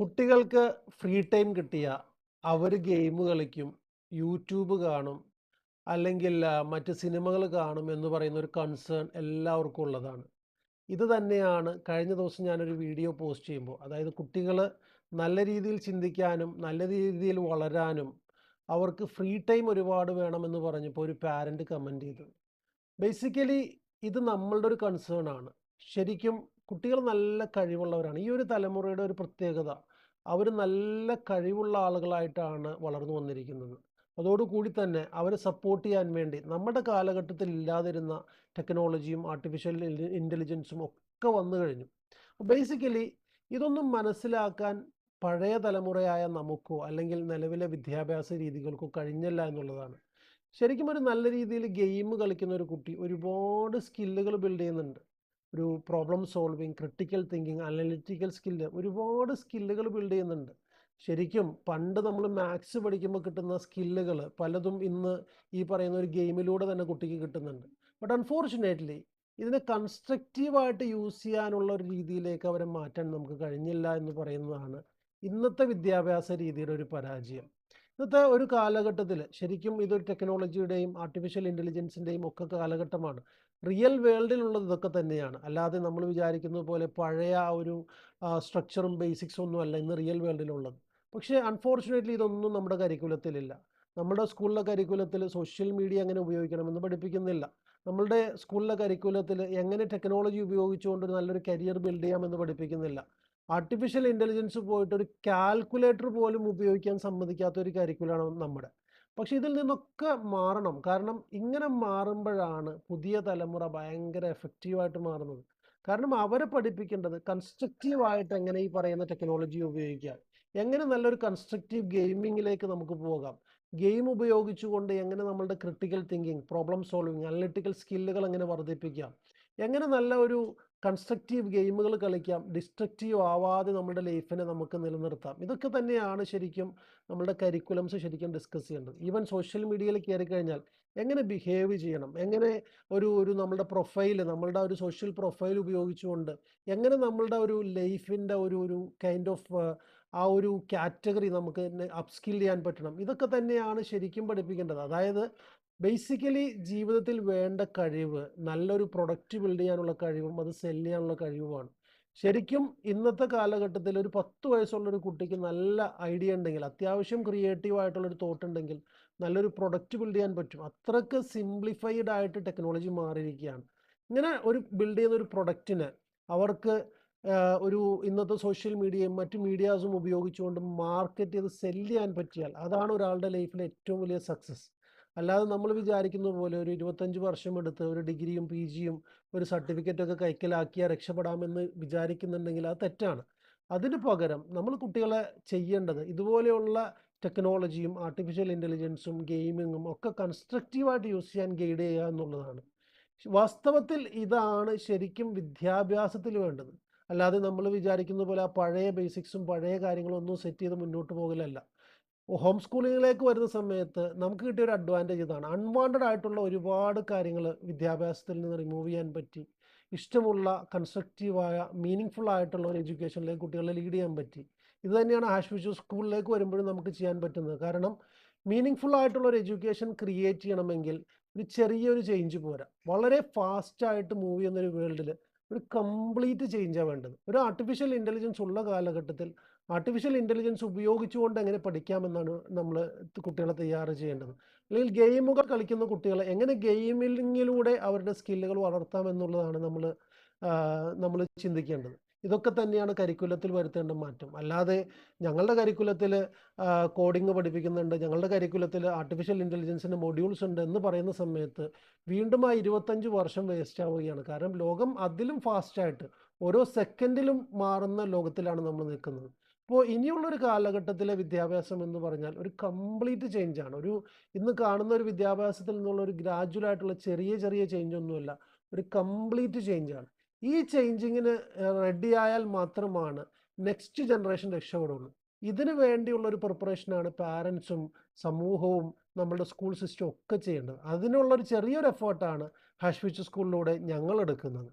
കുട്ടികൾക്ക് free time കിട്ടിയ അവർ game കളിക്കും, യൂട്യൂബ് കാണും, അല്ലെങ്കിൽ മറ്റ് സിനിമകൾ കാണും എന്ന് പറയുന്ന ഒരു കൺസേൺ എല്ലാവർക്കും ഉള്ളതാണ്. ഇത് തന്നെയാണ് കഴിഞ്ഞ ദിവസം ഞാനൊരു വീഡിയോ പോസ്റ്റ് ചെയ്യുമ്പോൾ അതായത് കുട്ടികൾ നല്ല രീതിയിൽ ചിന്തിക്കാനും നല്ല രീതിയിൽ വളരാനും അവർക്ക് ഫ്രീ ടൈം ഒരുപാട് വേണമെന്ന് പറഞ്ഞപ്പോൾ ഒരു പാരന്റ് കമന്റ് ചെയ്തു. ബേസിക്കലി ഇത് നമ്മളുടെ ഒരു കൺസേൺ ആണ്. ശരിക്കും കുട്ടികൾ നല്ല കഴിവുള്ളവരാണ്. ഈ ഒരു തലമുറയുടെ ഒരു പ്രത്യേകത അവർ നല്ല കഴിവുള്ള ആളുകളായിട്ടാണ് വളർന്നു വന്നിരിക്കുന്നത്. അതോടുകൂടി തന്നെ അവരെ സപ്പോർട്ട് ചെയ്യാൻ വേണ്ടി നമ്മുടെ കാലഘട്ടത്തിൽ ഇല്ലാതിരുന്ന ടെക്നോളജിയും ആർട്ടിഫിഷ്യൽ ഇന്റലിജൻസും ഒക്കെ വന്നു കഴിഞ്ഞു. ബേസിക്കലി ഇതൊന്നും മനസ്സിലാക്കാൻ പഴയ തലമുറയായ നമുക്കോ അല്ലെങ്കിൽ നിലവിലെ വിദ്യാഭ്യാസ രീതികൾക്കോ കഴിഞ്ഞല്ല എന്നുള്ളതാണ്. ശരിക്കും ഒരു നല്ല രീതിയിൽ ഗെയിം കളിക്കുന്ന ഒരു കുട്ടി ഒരുപാട് സ്കില്ലുകൾ ബിൽഡ് ചെയ്യുന്നുണ്ട്. ഒരു problem solving, critical thinking, analytical skill ഒരുപാട് സ്കില്ലുകൾ ബിൽഡ് ചെയ്യുന്നുണ്ട്. ശരിക്കും പണ്ട് നമ്മൾ മാത്സ് പഠിക്കുമ്പോൾ കിട്ടുന്ന സ്കില്ലുകൾ പലതും ഇന്ന് ഈ പറയുന്ന ഒരു ഗെയിമിലൂടെ തന്നെ കുട്ടിക്ക് കിട്ടുന്നുണ്ട്. ബട്ട് അൺഫോർച്യുനേറ്റ്ലി ഇതിനെ കൺസ്ട്രക്റ്റീവായിട്ട് യൂസ് ചെയ്യാനുള്ള ഒരു രീതിയിലേക്ക് അവരെ മാറ്റാൻ നമുക്ക് കഴിഞ്ഞില്ല എന്ന് പറയുന്നതാണ് ഇന്നത്തെ വിദ്യാഭ്യാസ രീതിയുടെ ഒരു പരാജയം. ഇന്നത്തെ ഒരു കാലഘട്ടത്തിൽ ശരിക്കും ഇതൊരു ടെക്നോളജിയുടെയും ആർട്ടിഫിഷ്യൽ ഇന്റലിജൻസിന്റെയും ഒക്കെ കാലഘട്ടമാണ്. റിയൽ വേൾഡിലുള്ളത് ഇതൊക്കെ തന്നെയാണ്. അല്ലാതെ നമ്മൾ വിചാരിക്കുന്നത് പോലെ പഴയ ആ ഒരു സ്ട്രക്ചറും ബേസിക്സും ഒന്നും അല്ല ഇന്ന് റിയൽ വേൾഡിലുള്ളത്. പക്ഷേ അൺഫോർച്യുനേറ്റ്ലി ഇതൊന്നും നമ്മുടെ കരിക്കുലത്തിലില്ല. നമ്മുടെ സ്കൂളിലെ കരിക്കുലത്തിൽ സോഷ്യൽ മീഡിയ എങ്ങനെ ഉപയോഗിക്കണമെന്ന് പഠിപ്പിക്കുന്നില്ല. നമ്മളുടെ സ്കൂളിലെ കരിക്കുലത്തിൽ എങ്ങനെ ടെക്നോളജി ഉപയോഗിച്ചുകൊണ്ട് നല്ലൊരു കരിയർ ബിൽഡ് ചെയ്യാമെന്ന് പഠിപ്പിക്കുന്നില്ല. ആർട്ടിഫിഷ്യൽ ഇന്റലിജൻസ് പോയിട്ട് ഒരു കാൽക്കുലേറ്റർ പോലും ഉപയോഗിക്കാൻ സമ്മതിക്കാത്ത ഒരു കരിക്കുലാണ് നമ്മുടെ. പക്ഷെ ഇതിൽ നിന്നൊക്കെ മാറണം. കാരണം ഇങ്ങനെ മാറുമ്പോഴാണ് പുതിയ തലമുറ ഭയങ്കര എഫക്റ്റീവായിട്ട് മാറുന്നത്. കാരണം അവരെ പഠിപ്പിക്കേണ്ടത് കൺസ്ട്രക്റ്റീവായിട്ട് എങ്ങനെ ഈ പറയുന്ന ടെക്നോളജി ഉപയോഗിക്കാം. എങ്ങനെ നല്ലൊരു കൺസ്ട്രക്റ്റീവ് ഗെയിമിങ്ങിലേക്ക് നമുക്ക് പോകാം. ഗെയിം ഉപയോഗിച്ചുകൊണ്ട് എങ്ങനെ നമ്മളുടെ critical thinking, problem solving, analytical സ്കില്ലുകൾ എങ്ങനെ വർദ്ധിപ്പിക്കാം. എങ്ങനെ നല്ല ഒരു കൺസ്ട്രക്റ്റീവ് ഗെയിമുകൾ കളിക്കാം. ഡിസ്ട്രക്റ്റീവ് ആവാതെ നമ്മുടെ ലൈഫിനെ നമുക്ക് നിലനിർത്താം. ഇതൊക്കെ തന്നെയാണ് ശരിക്കും നമ്മുടെ കരിക്കുലംസ് ശരിക്കും ഡിസ്കസ് ചെയ്യേണ്ടത്. ഈവൻ സോഷ്യൽ മീഡിയയിൽ കയറി കഴിഞ്ഞാൽ എങ്ങനെ ബിഹേവ് ചെയ്യണം, എങ്ങനെ ഒരു ഒരു നമ്മുടെ പ്രൊഫൈൽ നമ്മളുടെ ഒരു സോഷ്യൽ പ്രൊഫൈൽ ഉപയോഗിച്ചുകൊണ്ട് എങ്ങനെ നമ്മളുടെ ഒരു ലൈഫിന്റെ ഒരു ഒരു കൈൻഡ് ഓഫ് ആ ഒരു കാറ്റഗറി നമുക്ക് അപ്സ്കിൽ ചെയ്യാൻ പറ്റണം. ഇതൊക്കെ തന്നെയാണ് ശരിക്കും പഠിപ്പിക്കേണ്ടത്. അതായത് ബേസിക്കലി ജീവിതത്തിൽ വേണ്ട കഴിവ് നല്ലൊരു പ്രൊഡക്റ്റ് ബിൽഡ് ചെയ്യാനുള്ള കഴിവും അത് സെൽ ചെയ്യാനുള്ള കഴിവുമാണ്. ശരിക്കും ഇന്നത്തെ കാലഘട്ടത്തിൽ ഒരു 10 വയസ്സുള്ള ഒരു കുട്ടിക്ക് നല്ല ഐഡിയ ഉണ്ടെങ്കിൽ അത്യാവശ്യം ക്രിയേറ്റീവ് ആയിട്ടുള്ള ഒരു തോട്ട് ഉണ്ടെങ്കിൽ നല്ലൊരു പ്രൊഡക്റ്റ് ബിൽഡ് ചെയ്യാൻ പറ്റും. അത്രയ്ക്ക് സിംപ്ലിഫൈഡ് ആയിട്ട് ടെക്നോളജി മാറിയിരിക്കുകയാണ്. ഇങ്ങനെ ഒരു ബിൽഡ് ചെയ്യുന്ന ഒരു പ്രൊഡക്റ്റിന് അവർക്ക് ഒരു ഇന്നത്തെ സോഷ്യൽ മീഡിയയും മറ്റ് മീഡിയാസും ഉപയോഗിച്ചുകൊണ്ട് മാർക്കറ്റ് ചെയ്ത് സെൽ ചെയ്യാൻ പറ്റിയാൽ അതാണ് ഒരാളുടെ ലൈഫിലെ ഏറ്റവും വലിയ സക്സസ്. അല്ലാതെ നമ്മൾ വിചാരിക്കുന്ന പോലെ ഒരു 25 വർഷം എടുത്ത് ഒരു ഡിഗ്രിയും പി ജിയും ഒരു സർട്ടിഫിക്കറ്റൊക്കെ കൈക്കലാക്കിയാൽ രക്ഷപ്പെടാമെന്ന് വിചാരിക്കുന്നുണ്ടെങ്കിൽ അത് തെറ്റാണ്. അതിന് പകരം നമ്മൾ കുട്ടികളെ ചെയ്യേണ്ടത് ഇതുപോലെയുള്ള ടെക്നോളജിയും ആർട്ടിഫിഷ്യൽ ഇന്റലിജൻസും ഗെയിമിങ്ങും ഒക്കെ കൺസ്ട്രക്റ്റീവായിട്ട് യൂസ് ചെയ്യാൻ ഗൈഡ് ചെയ്യുക എന്നുള്ളതാണ്. വാസ്തവത്തിൽ ഇതാണ് ശരിക്കും വിദ്യാഭ്യാസത്തിൽ വേണ്ടത്. അല്ലാതെ നമ്മൾ വിചാരിക്കുന്ന പോലെ ആ പഴയ ബേസിക്സും പഴയ കാര്യങ്ങളും ഒന്നും സെറ്റ് ചെയ്ത് മുന്നോട്ട് പോകലല്ല. ഹോം സ്കൂളിങ്ങിലേക്ക് വരുന്ന സമയത്ത് നമുക്ക് കിട്ടിയ ഒരു അഡ്വാന്റേജ് ഇതാണ്. അൺവാണ്ടഡ് ആയിട്ടുള്ള ഒരുപാട് കാര്യങ്ങൾ വിദ്യാഭ്യാസത്തിൽ നിന്ന് റിമൂവ് ചെയ്യാൻ പറ്റി. ഇഷ്ടമുള്ള കൺസ്ട്രക്റ്റീവായ മീനിങ് ഫുൾ ആയിട്ടുള്ള ഒരു എഡ്യൂക്കേഷനിലേക്ക് കുട്ടികളെ ലീഡ് ചെയ്യാൻ പറ്റി. ഇത് തന്നെയാണ് ആഷ്വിച്ച് സ്കൂളിലേക്ക് വരുമ്പോഴും നമുക്ക് ചെയ്യാൻ പറ്റുന്നത്. കാരണം മീനിങ് ഫുൾ ആയിട്ടുള്ള ഒരു എഡ്യൂക്കേഷൻ ക്രിയേറ്റ് ചെയ്യണമെങ്കിൽ ഒരു ചെറിയൊരു ചേഞ്ച് പോരാ. വളരെ ഫാസ്റ്റായിട്ട് മൂവ് ചെയ്യുന്ന ഒരു വേൾഡിൽ ഒരു കംപ്ലീറ്റ് ചേഞ്ചാണ് വേണ്ടത്. ഒരു ആർട്ടിഫിഷ്യൽ ഇന്റലിജൻസ് ഉള്ള കാലഘട്ടത്തിൽ ആർട്ടിഫിഷ്യൽ ഇന്റലിജൻസ് ഉപയോഗിച്ചുകൊണ്ട് എങ്ങനെ പഠിക്കാമെന്നാണ് നമ്മൾ കുട്ടികളെ തയ്യാറ് ചെയ്യേണ്ടത്. അല്ലെങ്കിൽ ഗെയിമുകൾ കളിക്കുന്ന കുട്ടികളെ എങ്ങനെ ഗെയിമിങ്ങിലൂടെ അവരുടെ സ്കില്ലുകൾ വളർത്താം എന്നുള്ളതാണ് നമ്മൾ നമ്മൾ ചിന്തിക്കേണ്ടത്. ഇതൊക്കെ തന്നെയാണ് കരിക്കുലത്തിൽ വരുത്തേണ്ട മാറ്റം. അല്ലാതെ ഞങ്ങളുടെ കരിക്കുലത്തിൽ കോഡിംഗ് പഠിപ്പിക്കുന്നുണ്ട്, ഞങ്ങളുടെ കരിക്കുലത്തിൽ ആർട്ടിഫിഷ്യൽ ഇന്റലിജൻസിന്റെ മൊഡ്യൂൾസ് ഉണ്ട് എന്ന് പറയുന്ന സമയത്ത് വീണ്ടും ആ 25 വർഷം വേസ്റ്റ് ആവുകയാണ്. കാരണം ലോകം അതിലും ഫാസ്റ്റായിട്ട് ഓരോ സെക്കൻഡിലും മാറുന്ന ലോകത്തിലാണ് നമ്മൾ നിൽക്കുന്നത്. അപ്പോൾ ഇനിയുള്ളൊരു കാലഘട്ടത്തിലെ വിദ്യാഭ്യാസം എന്ന് പറഞ്ഞാൽ ഒരു കംപ്ലീറ്റ് ചേഞ്ചാണ്. ഒരു ഇന്ന് കാണുന്ന ഒരു വിദ്യാഭ്യാസത്തിൽ നിന്നുള്ള ഒരു ഗ്രാജുവൽ ആയിട്ടുള്ള ചെറിയ ചെറിയ ചേഞ്ച് ഒന്നുമല്ല. ഒരു കംപ്ലീറ്റ് ചേഞ്ചാണ്. ഈ ചേഞ്ചിങ്ങിന് റെഡി ആയാൽ മാത്രമാണ് നെക്സ്റ്റ് ജനറേഷൻ രക്ഷപ്പെടുള്ളൂ. ഇതിനു വേണ്ടിയുള്ള ഒരു പ്രിപ്പറേഷനാണ് പാരൻസും സമൂഹവും നമ്മളുടെ സ്കൂൾ സിസ്റ്റം ഒക്കെ ചെയ്യേണ്ടത്. അതിനുള്ള ഒരു ചെറിയൊരു എഫേർട്ടാണ് ഹാഷ്വിച്ച് സ്കൂളിലൂടെ ഞങ്ങൾ എടുക്കുന്നത്.